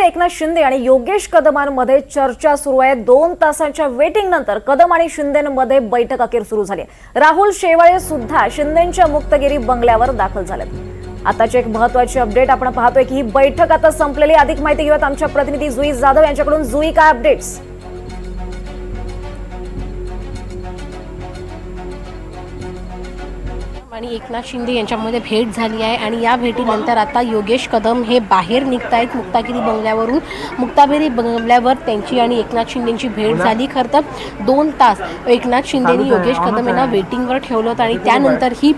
एकनाथ शिंदे आणि योगेश कदमांमध्ये चर्चा सुरू आहे. दोन तासांच्या वेटिंग नंतर कदम आणि शिंदेमध्ये बैठक अखेर सुरू झाली राहुल शेवाळे सुद्धा शिंदेच्या मुक्तगिरी बंगल्यावर दाखल झालेत. आताची एक महत्वाची अपडेट आपण पाहतोय की ही बैठक आता संपलेली अधिक माहिती घेऊयात आमच्या प्रतिनिधी जुई जाधव यांच्याकडून. जुई काय अपडेट्स आणि एकनाथ शिंदे यांच्यामध्ये भेट झाली आहे. आणि या भेटीनंतर आता योगेश कदम हे बाहेर निघत आहेत मुक्तागिरी बंगल्यावरून. मुक्तागिरी बंगल्यावर त्यांची आणि एकनाथ शिंदेची भेट झाली. खरं तर दोन तास एकनाथ शिंदेनी योगेश कदम यांना वेटिंगवर ठेवलं होतं आणि त्यानंतर ही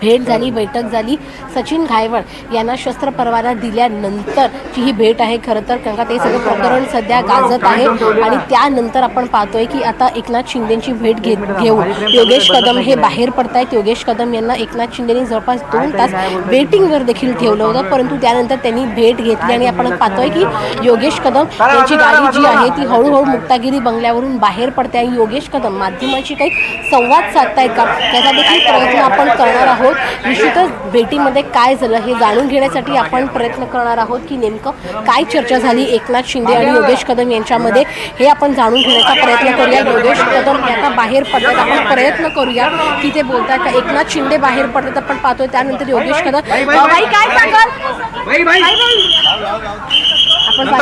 भेट झाली बैठक झाली. सचिन घायवळ यांना शस्त्र परवाना दिल्यानंतरची ही भेट आहे. खरं तर कारण का ते सगळं प्रकरण सध्या गाजत आहे. आणि त्यानंतर आपण पाहतोय की आता एकनाथ शिंदेची भेट घेत घेऊन योगेश कदम हे बाहेर पडतायत. योगेश कदम यांना एकनाथ शिंदेनी जवळपास दोन तास वेटिंगवर देखील ठेवलं होतं. परंतु त्यानंतर त्यांनी भेट घेतली आणि आपण पाहतोय की योगेश कदम यांची गाडी जी आहे ती हळूहळू मुक्तागिरी बंगल्यावरून बाहेर पडते आणि योगेश कदम माध्यमांशी काही संवाद साधतायत का? त्याचा देखील प्रयत्न आपण करणार आहोत. निश्चितच भेटीमध्ये काय झालं हे जाणून घेण्यासाठी आपण प्रयत्न करणार आहोत की नेमकं काय चर्चा झाली एकनाथ शिंदे आणि योगेश कदम यांच्यामध्ये हे आपण जाणून घेण्याचा प्रयत्न करूया. योगेश कदम आता बाहेर पडतात आपण प्रयत्न करूया की ते बोलतात का? एकनाथ शिंदे बाहेर पडतात आपण पाहतोय. त्यानंतर योगेश कदम. काय सांगाल?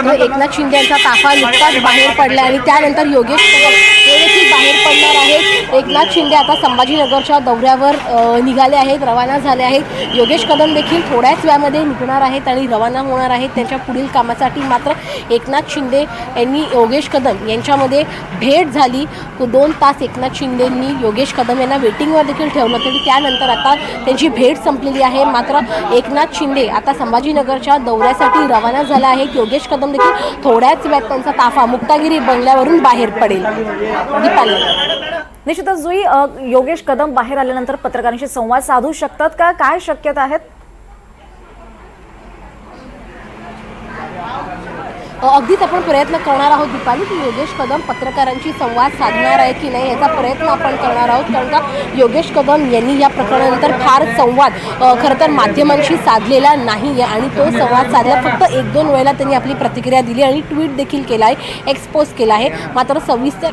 मात्र एकनाथ शिंदे यांचा ताफा नुकताच बाहेर पडला आणि त्यानंतर योगेश हे देखील बाहेर पडणार आहेत. एकनाथ शिंदे आता संभाजीनगरच्या दौऱ्यावर निघाले आहेत रवाना झाले आहेत. योगेश कदम देखील थोड्याच वेळामध्ये निघणार आहेत आणि रवाना होणार आहेत त्यांच्या पुढील कामासाठी. मात्र एकनाथ शिंदे यांनी योगेश कदम यांच्यामध्ये भेट झाली. दोन तास एकनाथ शिंदेंनी योगेश कदम यांना वेटिंगवर देखील ठेवलं तरी त्यानंतर आता त्यांची भेट संपलेली आहे. मात्र एकनाथ शिंदे आता संभाजीनगरच्या दौऱ्यासाठी रवाना झाला आहे योगेश कदम देखील थोड्याच वेळात त्यांचा ताफा मुक्तागिरी बंगल्यावरून बाहेर पडेल. दीपाली. निश्चितच जुई योगेश कदम बाहेर आल्यानंतर पत्रकारांशी संवाद साधू शकतात का? काय शक्यता आहेत? अगदीच आपण प्रयत्न करणार आहोत दीपाली की योगेश कदम पत्रकारांशी संवाद साधणार आहे की नाही याचा प्रयत्न आपण करणार आहोत. कारण का योगेश कदम यांनी या प्रकरणानंतर फार संवाद खरं तर माध्यमांशी साधलेला नाही आहे. आणि तो संवाद साधला फक्त एक दोन वेळेला त्यांनी आपली प्रतिक्रिया दिली आणि ट्विट देखील केला आहे एक्सपोज केला आहे. मात्र सविस्तर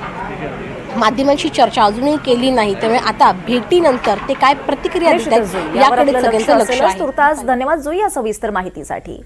माध्यमांशी चर्चा अजूनही केली नाही. त्यामुळे आता भेटीनंतर ते काय प्रतिक्रिया देतात याकडे सगळ्यांचं लक्ष तुर्तास. धन्यवाद जुई या सविस्तर माहितीसाठी.